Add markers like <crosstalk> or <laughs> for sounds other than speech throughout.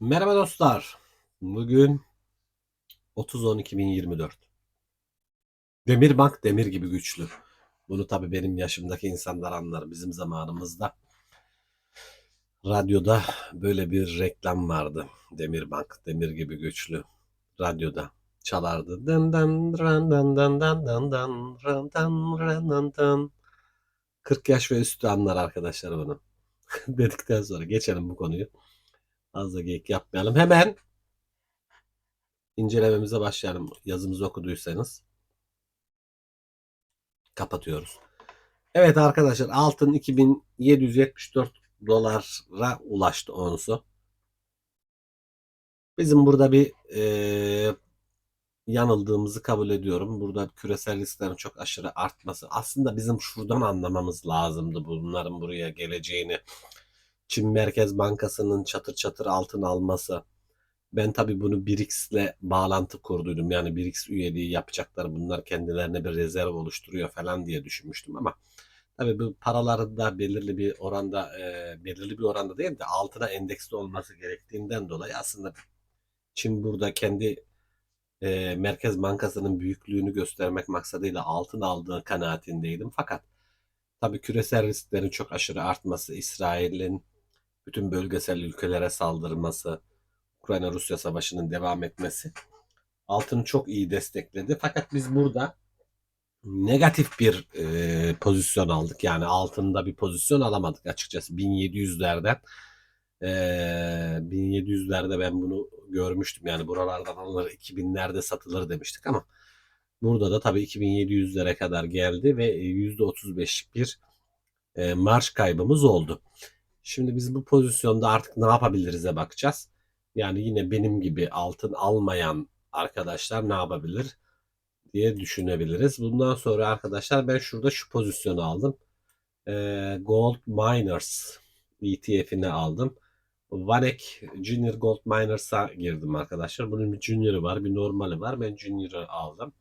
Merhaba dostlar. Bugün 30-10-2024. Demirbank demir gibi güçlü. Bunu tabii benim yaşımdaki insanlar anlar. Bizim zamanımızda radyoda böyle bir reklam vardı. Demirbank demir gibi güçlü. Radyoda çalardı. Dın dın ran dın dın dın dın dın ran dın ran dın dın. 40 yaş ve üstü anlar arkadaşlar bunu. <laughs> Dedikten sonra geçelim bu konuyu. Fazla geyik yapmayalım. Hemen incelememize başlayalım. Yazımızı okuduysanız. Kapatıyoruz. Evet arkadaşlar altın 2774 dolara ulaştı onsu. Bizim burada bir e, yanıldığımızı kabul ediyorum. Burada küresel risklerin çok aşırı artması. Aslında bizim şuradan anlamamız lazımdı bunların buraya geleceğini. Çin Merkez Bankası'nın çatır çatır altın alması. Ben tabii bunu BRICS'le bağlantı kurduydum. Yani BRICS üyeliği yapacaklar. Bunlar kendilerine bir rezerv oluşturuyor falan diye düşünmüştüm ama tabii bu paraların da belirli bir oranda e, belirli bir oranda değil de altına endeksli olması gerektiğinden dolayı aslında Çin burada kendi e, Merkez Bankası'nın büyüklüğünü göstermek maksadıyla altın aldığı kanaatindeydim. Fakat tabii küresel risklerin çok aşırı artması, İsrail'in bütün bölgesel ülkelere saldırması, Ukrayna-Rusya savaşının devam etmesi altını çok iyi destekledi. Fakat biz burada negatif bir e, pozisyon aldık. Yani altında bir pozisyon alamadık açıkçası 1700'lerden. E, 1700'lerde ben bunu görmüştüm. Yani buralardan alınır 2000'lerde satılır demiştik ama burada da tabii 2700'lere kadar geldi ve %35'lik bir e, marş kaybımız oldu. Şimdi biz bu pozisyonda artık ne yapabiliriz'e bakacağız. Yani yine benim gibi altın almayan arkadaşlar ne yapabilir diye düşünebiliriz. Bundan sonra arkadaşlar ben şurada şu pozisyonu aldım. Ee, Gold Miners ETF'ini aldım. Vanek Junior Gold Miners'a girdim arkadaşlar. Bunun bir Junior'ı var, bir normali var. Ben Junior'ı aldım.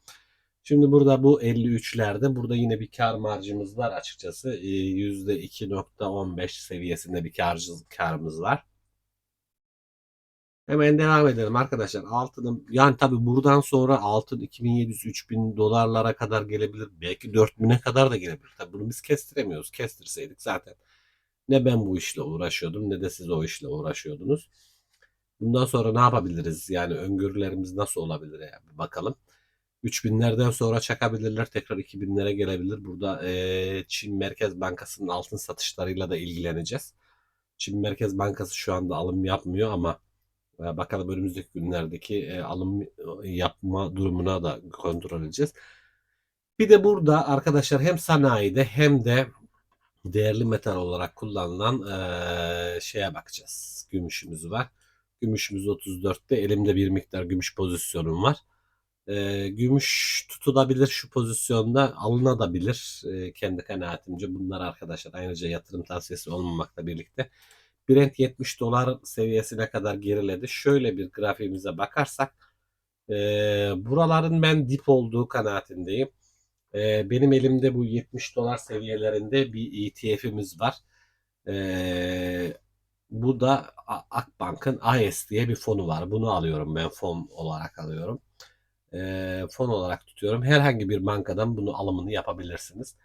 Şimdi burada bu 53'lerde burada yine bir kar marjımız var açıkçası. %2.15 ee, seviyesinde bir kar, karımız var. Hemen devam edelim arkadaşlar. Altının yani tabi buradan sonra altın 2700-3000 dolarlara kadar gelebilir. Belki 4000'e kadar da gelebilir. Tabi bunu biz kestiremiyoruz. Kestirseydik zaten ne ben bu işle uğraşıyordum ne de siz o işle uğraşıyordunuz. Bundan sonra ne yapabiliriz? Yani öngörülerimiz nasıl olabilir? Yani bakalım. 3000'lerden sonra çakabilirler. Tekrar 2000'lere gelebilir. Burada e, Çin Merkez Bankası'nın altın satışlarıyla da ilgileneceğiz. Çin Merkez Bankası şu anda alım yapmıyor ama e, bakalım önümüzdeki günlerdeki e, alım yapma durumuna da kontrol edeceğiz. Bir de burada arkadaşlar hem sanayide hem de değerli metal olarak kullanılan e, şeye bakacağız. Gümüşümüz var. Gümüşümüz 34'te. Elimde bir miktar gümüş pozisyonum var. E, gümüş tutulabilir şu pozisyonda alınabilir e, kendi kanaatimce. Bunlar arkadaşlar ayrıca yatırım tavsiyesi olmamakla birlikte. Brent 70 dolar seviyesine kadar geriledi. Şöyle bir grafiğimize bakarsak e, buraların ben dip olduğu kanaatindeyim. E, benim elimde bu 70 dolar seviyelerinde bir ETF'imiz var. E, bu da Akbank'ın AES diye bir fonu var. Bunu alıyorum ben fon olarak alıyorum e, fon olarak tutuyorum. Herhangi bir bankadan bunu alımını yapabilirsiniz.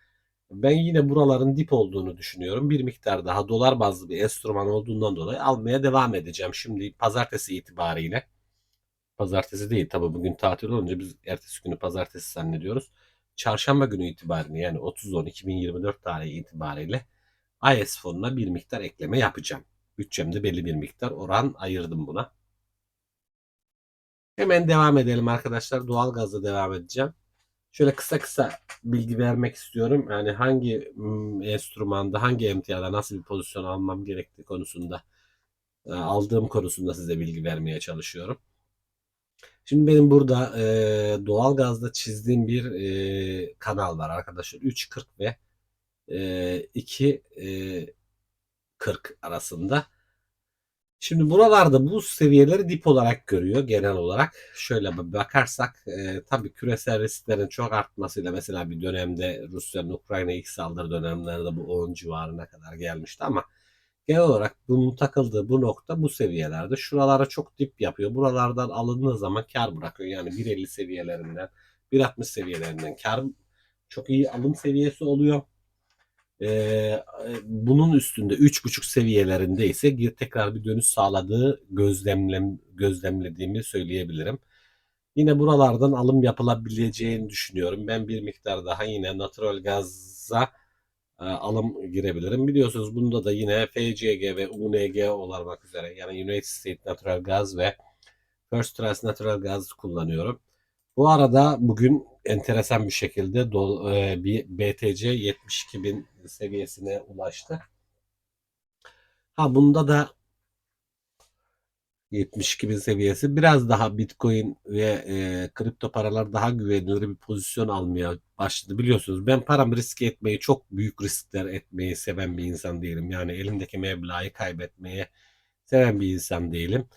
Ben yine buraların dip olduğunu düşünüyorum. Bir miktar daha dolar bazlı bir enstrüman olduğundan dolayı almaya devam edeceğim. Şimdi pazartesi itibariyle. Pazartesi değil tabi bugün tatil olunca biz ertesi günü pazartesi zannediyoruz. Çarşamba günü itibariyle yani 30-10-2024 tarihi itibariyle IS fonuna bir miktar ekleme yapacağım. Bütçemde belli bir miktar oran ayırdım buna. Hemen devam edelim arkadaşlar. Doğalgazla devam edeceğim. Şöyle kısa kısa bilgi vermek istiyorum. Yani hangi hmm, enstrümanda, hangi emtiyada nasıl bir pozisyon almam gerektiği konusunda e, aldığım konusunda size bilgi vermeye çalışıyorum. Şimdi benim burada e, doğalgazda çizdiğim bir e, kanal var arkadaşlar. 3.40 ve e, 2.40 arasında. Şimdi buralarda bu seviyeleri dip olarak görüyor genel olarak. Şöyle bakarsak e, tabii küresel risklerin çok artmasıyla mesela bir dönemde Rusya'nın Ukrayna ilk saldırı dönemlerinde bu 10 civarına kadar gelmişti ama Genel olarak bunun takıldığı bu nokta bu seviyelerde. Şuralara çok dip yapıyor. Buralardan alındığı zaman kar bırakıyor. Yani 1.50 seviyelerinden 1.60 seviyelerinden kar çok iyi alım seviyesi oluyor. Ee, bunun üstünde 3.5 seviyelerinde ise tekrar bir dönüş sağladığı gözlemlem, gözlemlediğimi söyleyebilirim. Yine buralardan alım yapılabileceğini düşünüyorum. Ben bir miktar daha yine natural gaza e, alım girebilirim. Biliyorsunuz bunda da yine FCG ve UNG olmak üzere yani United States Natural Gas ve First Trust Natural Gas kullanıyorum. Bu arada bugün enteresan bir şekilde e, bir BTC 72 bin seviyesine ulaştı. Ha bunda da 72 bin seviyesi biraz daha Bitcoin ve e, kripto paralar daha güvenilir bir pozisyon almaya başladı. Biliyorsunuz ben paramı riske etmeyi çok büyük riskler etmeyi seven bir insan değilim. Yani elimdeki meblağı kaybetmeye seven bir insan değilim.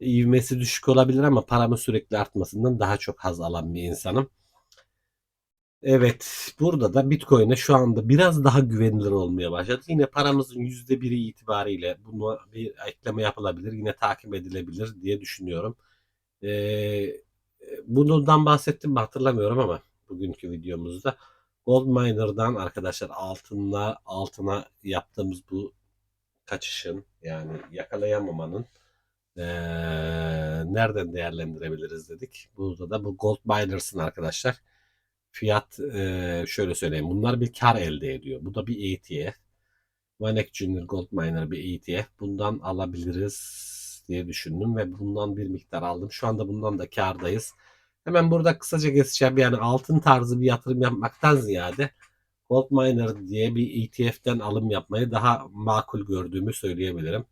İvmesi düşük olabilir ama paramı sürekli artmasından daha çok haz alan bir insanım. Evet, burada da Bitcoin'e şu anda biraz daha güvenilir olmaya başladı. Yine paramızın %1'i itibariyle bunu bir ekleme yapılabilir, yine takip edilebilir diye düşünüyorum. Ee, bundan bahsettim mi hatırlamıyorum ama bugünkü videomuzda Gold Miner'dan arkadaşlar altınla altına yaptığımız bu kaçışın yani yakalayamamanın ee, nereden değerlendirebiliriz dedik. Burada da bu Gold Miners'ın arkadaşlar fiyat e, şöyle söyleyeyim. Bunlar bir kar elde ediyor. Bu da bir ETF. Vanek Junior Gold Miner bir ETF. Bundan alabiliriz diye düşündüm ve bundan bir miktar aldım. Şu anda bundan da kardayız. Hemen burada kısaca geçeceğim. Yani altın tarzı bir yatırım yapmaktan ziyade Gold Miner diye bir ETF'den alım yapmayı daha makul gördüğümü söyleyebilirim.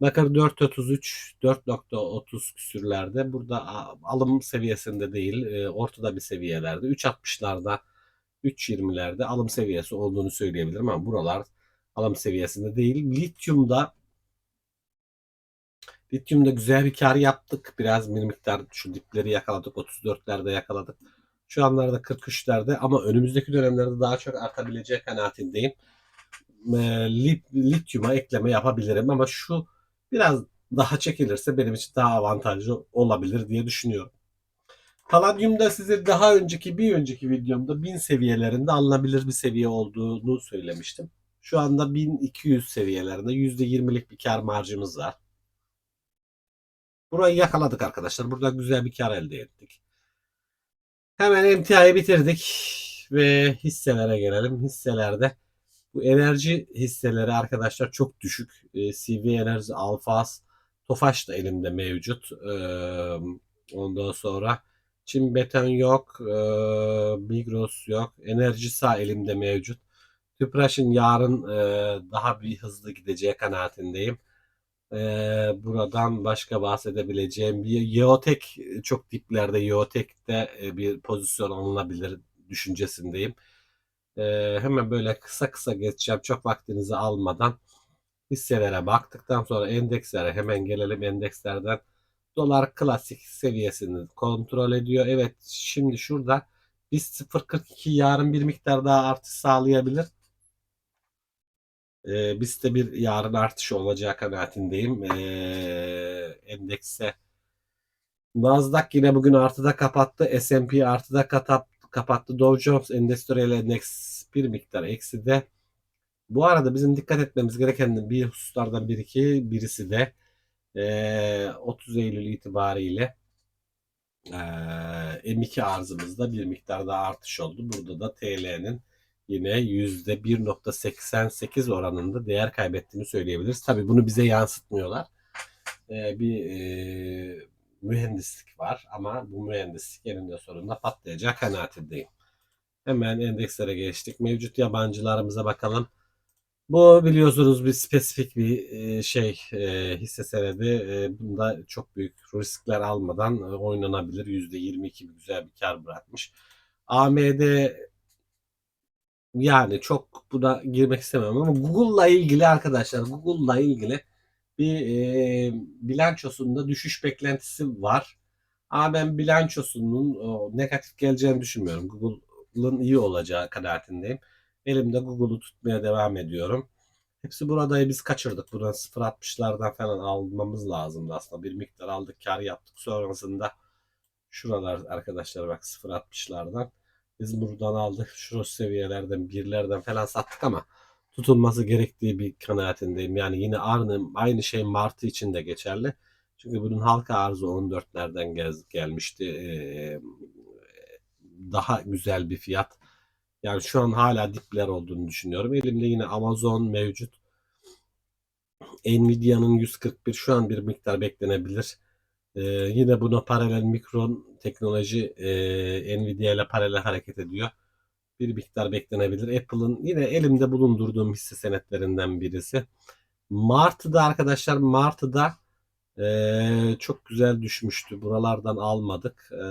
Bakır 4.33, 4.30 küsürlerde. Burada alım seviyesinde değil, e, ortada bir seviyelerde. 3.60'larda, 3.20'lerde alım seviyesi olduğunu söyleyebilirim ama buralar alım seviyesinde değil. Lityumda Lityumda güzel bir kar yaptık. Biraz bir miktar şu dipleri yakaladık. 34'lerde yakaladık. Şu anlarda 43'lerde ama önümüzdeki dönemlerde daha çok artabilecek kanaatindeyim. E, lityuma ekleme yapabilirim ama şu biraz daha çekilirse benim için daha avantajlı olabilir diye düşünüyorum. Palladium'da size daha önceki bir önceki videomda 1000 seviyelerinde alınabilir bir seviye olduğunu söylemiştim. Şu anda 1200 seviyelerinde %20'lik bir kar marjımız var. Burayı yakaladık arkadaşlar. Burada güzel bir kar elde ettik. Hemen emtiayı bitirdik ve hisselere gelelim. Hisselerde bu enerji hisseleri arkadaşlar çok düşük. E, CV Enerji, Alfas, Tofaş da elimde mevcut. E, ondan sonra Çin Beton yok. E, Migros yok. Enerji sağ elimde mevcut. Tüpraş'ın yarın e, daha bir hızlı gideceği kanaatindeyim. E, buradan başka bahsedebileceğim bir Yeotek çok diplerde Yeotek'te e, bir pozisyon alınabilir düşüncesindeyim. Ee, hemen böyle kısa kısa geçeceğim. Çok vaktinizi almadan hisselere baktıktan sonra endekslere hemen gelelim endekslerden. Dolar klasik seviyesini kontrol ediyor. Evet şimdi şurada biz 0.42 yarın bir miktar daha artış sağlayabilir. Ee, bizde bir yarın artış olacağı kanaatindeyim. Ee, endekse Nasdaq yine bugün artıda kapattı. S&P artıda kapattı kapattı. Dow Jones Endüstriyel Endeks bir miktar eksi de. Bu arada bizim dikkat etmemiz gereken bir hususlardan bir iki birisi de e, 30 Eylül itibariyle e, M2 arzımızda bir miktar daha artış oldu. Burada da TL'nin yine %1.88 oranında değer kaybettiğini söyleyebiliriz. Tabi bunu bize yansıtmıyorlar. E, bir e, mühendislik var ama bu mühendislik eninde sonunda patlayacak kanaatindeyim. Hemen endekslere geçtik. Mevcut yabancılarımıza bakalım. Bu biliyorsunuz bir spesifik bir e, şey e, hisse senedi. E, bunda çok büyük riskler almadan oynanabilir. %22 bir güzel bir kar bırakmış. AMD yani çok buna girmek istemem ama Google'la ilgili arkadaşlar Google'la ilgili bir e, bilançosunda düşüş beklentisi var. Ama ben bilançosunun o, negatif geleceğini düşünmüyorum. Google'ın iyi olacağı kanaatindeyim. Elimde Google'u tutmaya devam ediyorum. Hepsi burada biz kaçırdık. Buradan 0.60'lardan falan almamız lazımdı aslında. Bir miktar aldık, kar yaptık. Sonrasında şuralar arkadaşlar bak 0.60'lardan biz buradan aldık. Şu seviyelerden birlerden falan sattık ama tutulması gerektiği bir kanaatindeyim. Yani yine aynı, aynı şey Martı için de geçerli. Çünkü bunun halka arzı 14'lerden gel, gelmişti. Ee, daha güzel bir fiyat. Yani şu an hala dipler olduğunu düşünüyorum. Elimde yine Amazon mevcut. Nvidia'nın 141 şu an bir miktar beklenebilir. Ee, yine buna paralel mikron teknoloji e, Nvidia ile paralel hareket ediyor. Bir miktar beklenebilir. Apple'ın yine elimde bulundurduğum hisse senetlerinden birisi. Mart'da arkadaşlar Mart'da e, çok güzel düşmüştü. Buralardan almadık. E,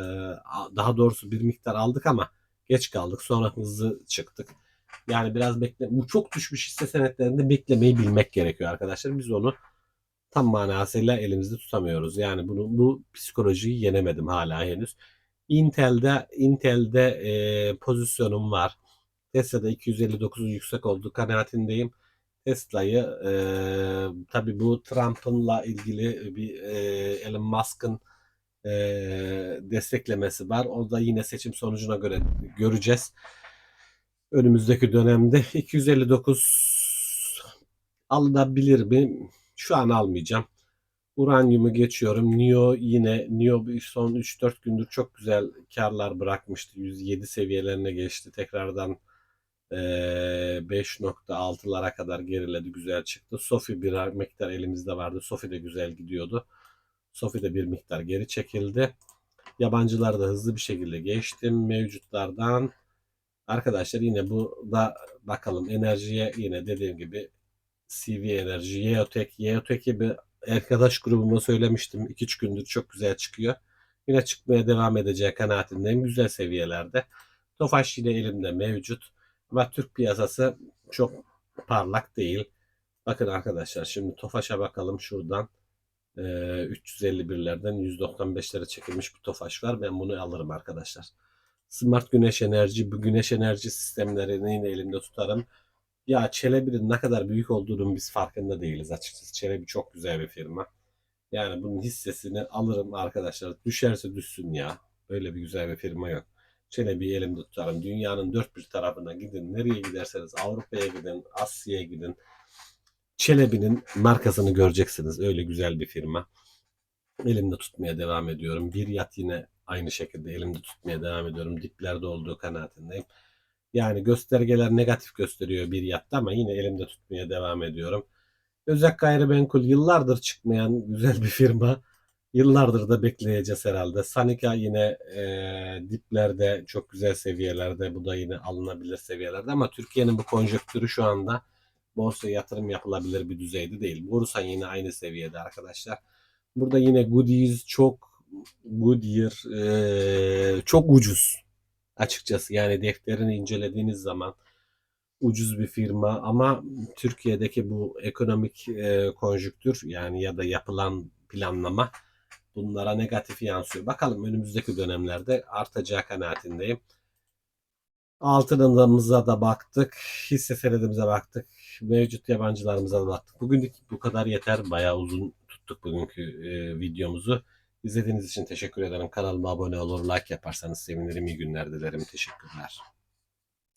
daha doğrusu bir miktar aldık ama geç kaldık. Sonra hızlı çıktık. Yani biraz bekle. Bu çok düşmüş hisse senetlerinde beklemeyi bilmek gerekiyor arkadaşlar. Biz onu tam manasıyla elimizde tutamıyoruz. Yani bunu bu psikolojiyi yenemedim hala henüz. Intel'de Intel'de e, pozisyonum var. Tesla'da 259'un yüksek olduğu kanaatindeyim. Tesla'yı e, tabi bu Trump'ınla ilgili bir e, Elon Musk'ın e, desteklemesi var. O da yine seçim sonucuna göre göreceğiz. Önümüzdeki dönemde 259 alınabilir mi? Şu an almayacağım. Uranyumu geçiyorum. NIO yine NIO son 3-4 gündür çok güzel karlar bırakmıştı. 107 seviyelerine geçti. Tekrardan e, 5.6'lara kadar geriledi. Güzel çıktı. Sofi bir miktar elimizde vardı. Sofi de güzel gidiyordu. Sofi de bir miktar geri çekildi. Yabancılar da hızlı bir şekilde geçtim. Mevcutlardan arkadaşlar yine bu da bakalım enerjiye yine dediğim gibi CV Enerji, Yeotek. Yeotek'i bir arkadaş grubuma söylemiştim. 2-3 gündür çok güzel çıkıyor. Yine çıkmaya devam edeceği kanaatindeyim. Güzel seviyelerde. Tofaş yine elimde mevcut. Ama Türk piyasası çok parlak değil. Bakın arkadaşlar şimdi Tofaş'a bakalım şuradan. Ee, 351'lerden 195'lere çekilmiş bir Tofaş var. Ben bunu alırım arkadaşlar. Smart güneş enerji, bu güneş enerji sistemlerini yine elimde tutarım. Ya Çelebi'nin ne kadar büyük olduğunun biz farkında değiliz açıkçası. Çelebi çok güzel bir firma. Yani bunun hissesini alırım arkadaşlar. Düşerse düşsün ya. Böyle bir güzel bir firma yok. Çelebi'yi elimde tutarım. Dünyanın dört bir tarafına gidin. Nereye giderseniz Avrupa'ya gidin, Asya'ya gidin. Çelebi'nin markasını göreceksiniz. Öyle güzel bir firma. Elimde tutmaya devam ediyorum. Bir yat yine aynı şekilde elimde tutmaya devam ediyorum. Diplerde olduğu kanaatindeyim. Yani göstergeler negatif gösteriyor bir yatta ama yine elimde tutmaya devam ediyorum. Özek Gayrimenkul yıllardır çıkmayan güzel bir firma. Yıllardır da bekleyeceğiz herhalde. Sanika yine e, diplerde çok güzel seviyelerde. Bu da yine alınabilir seviyelerde ama Türkiye'nin bu konjonktürü şu anda borsaya yatırım yapılabilir bir düzeyde değil. Borsa yine aynı seviyede arkadaşlar. Burada yine Goodies çok Goodyear e, çok ucuz açıkçası. Yani defterini incelediğiniz zaman ucuz bir firma ama Türkiye'deki bu ekonomik e, konjüktür yani ya da yapılan planlama bunlara negatif yansıyor. Bakalım önümüzdeki dönemlerde artacağı kanaatindeyim. Altınımıza da baktık. Hisse senedimize baktık. Mevcut yabancılarımıza da baktık. Bugünlük bu kadar yeter. Bayağı uzun tuttuk bugünkü e, videomuzu. İzlediğiniz için teşekkür ederim. Kanalıma abone olur, like yaparsanız sevinirim. İyi günler dilerim. Teşekkürler.